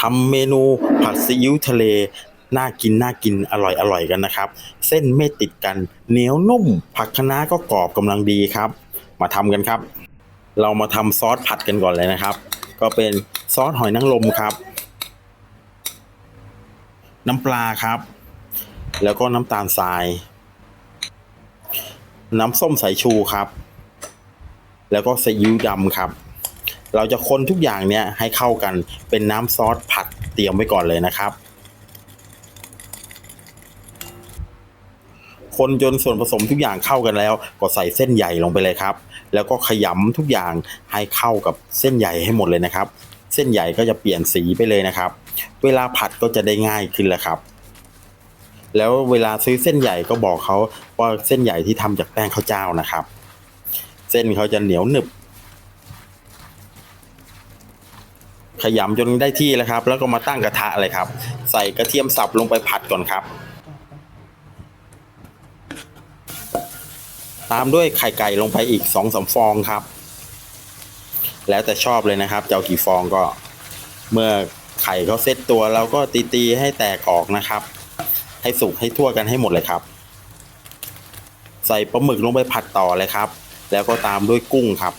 ทำเมนูผัดซีอิ๊วทะเล น่ากินน่ากินอร่อยอร่อยกันนะครับ เส้นไม่ติดกันเหนียวนุ่ม ผักคะน้าก็กรอบกำลังดีครับ มาทำกันครับ เรามาทำซอสผัดกันก่อนเลยนะครับ ก็เป็นซอสหอยนางรมครับ น้ำปลาครับ แล้วก็น้ำตาลทราย น้ำส้มสายชูครับ แล้วก็ซีอิ๊วดำครับ เราจะคนทุกอย่างเนี้ยให้เข้ากันเป็นน้ำซอสผัดเตรียมไว้ก่อนเลยนะครับ คนจนส่วนผสมทุกอย่างเข้ากันแล้ว ก็ใส่เส้นใหญ่ลงไปเลยครับ แล้วก็ขยำทุกอย่างให้เข้ากับเส้นใหญ่ให้หมดเลยนะครับ เส้นใหญ่ก็จะเปลี่ยนสีไปเลยนะครับ เวลาผัดก็จะได้ง่ายขึ้นแหละครับ แล้วเวลาซื้อเส้นใหญ่ก็บอกเขาว่าเส้นใหญ่ที่ทำจากแป้งข้าวเจ้านะครับ เส้นเขาจะเหนียวหนึบ ขยำจนได้ที่แล้วครับ แล้วก็มาตั้งกระทะเลยครับ ใส่กระเทียมสับลงไปผัดก่อนครับ ตามด้วยไข่ไก่ลงไปอีกสองสามฟองครับ แล้วแต่ชอบเลยนะครับจะเอากี่ฟองก็ เมื่อไข่เขาเซตตัวเราก็ตีๆให้แตกออกนะครับ ให้สุกให้ทั่วกันให้หมดเลยครับ ใส่ปลาหมึกลงไปผัดต่อเลยครับ แล้วก็ตามด้วยกุ้งครับ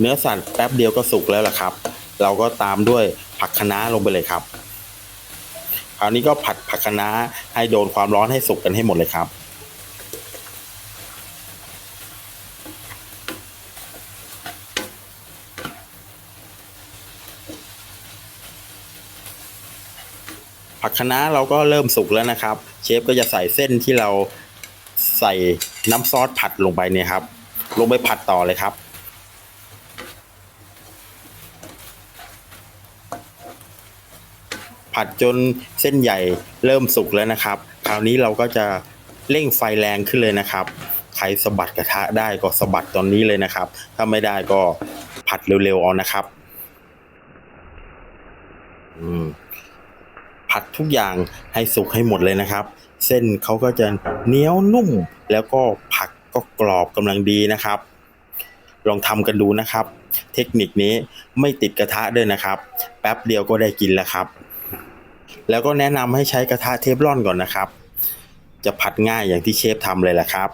เนื้อสัตว์แป๊บเดียวก็สุกแล้วล่ะครับ เราก็ตามด้วยผักคะน้าลงไปเลยครับ คราวนี้ก็ผัดผักคะน้าให้โดนความร้อนให้สุกกันให้หมดเลยครับผักคะน้าเราก็เริ่มสุกแล้วนะครับ เชฟก็จะใส่เส้นที่เราใส่น้ำซอสผัดลงไปเนี่ยครับ ลงไปผัดต่อเลยครับ ผัดจนเส้นใหญ่เริ่มสุกแล้วนะครับ คราวนี้เราก็จะเร่งไฟแรงขึ้นเลยนะครับ ใครสะบัดกระทะได้ก็สะบัดตอนนี้เลยนะครับ ถ้าไม่ได้ก็ผัดเร็วๆเอานะครับอืมผัดทุกอย่างให้สุกให้หมดเลยนะครับ เส้นเขาก็จะเหนียวนุ่ม แล้วก็ผักก็กรอบกำลังดีนะครับ ลองทำกันดูนะครับ เทคนิคนี้ไม่ติดกระทะด้วยนะครับ แป๊บเดียวก็ได้กินแล้วครับ แล้วก็แนะนำให้ใช้กระทะเทฟลอนก่อนนะครับ จะผัดง่ายอย่างที่เชฟทำเลยแหละครับ